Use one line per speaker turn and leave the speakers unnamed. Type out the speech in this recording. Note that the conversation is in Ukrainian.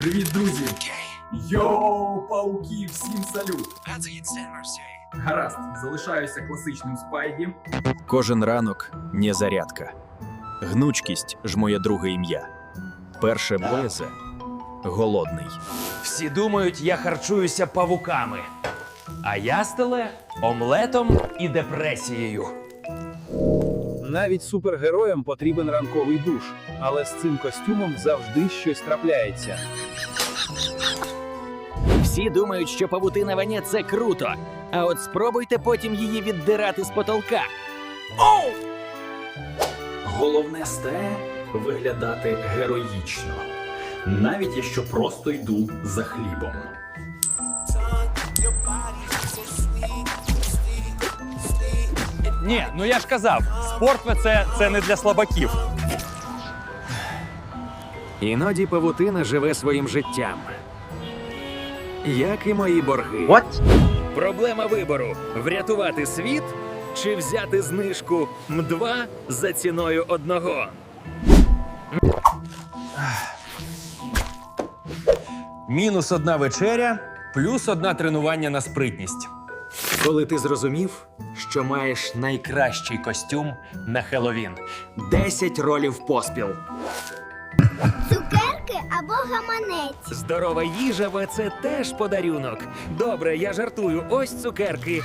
Привіт, друзі! Йоу, пауки, всім салют! Гаразд, залишаюся класичним спайді.
Кожен ранок не зарядка. Гнучкість ж моє друге ім'я. Перше боєзе голодний.
Всі думають, я харчуюся павуками. А я стеле омлетом і депресією.
Навіть супергероям потрібен ранковий душ, але з цим костюмом завжди щось трапляється.
Всі думають, що павутина ваня це круто. А от спробуйте потім її віддирати з потолка.
Головне сте виглядати героїчно, навіть якщо просто йду за хлібом.
Ні, ну я ж казав, спорт це, це не для слабаків.
Іноді павутина живе своїм життям. Як і мої борги. Проблема вибору: врятувати світ чи взяти знижку М2 за ціною одного.
Мінус одна вечеря, плюс одна тренування на спритність.
Коли ти зрозумів, що маєш
Найкращий костюм на Хеллоуін.
10 ролів поспіл.
Цукерки або гаманець.
Здорова їжа, бо це теж подарунок. Добре, я жартую. Ось цукерки.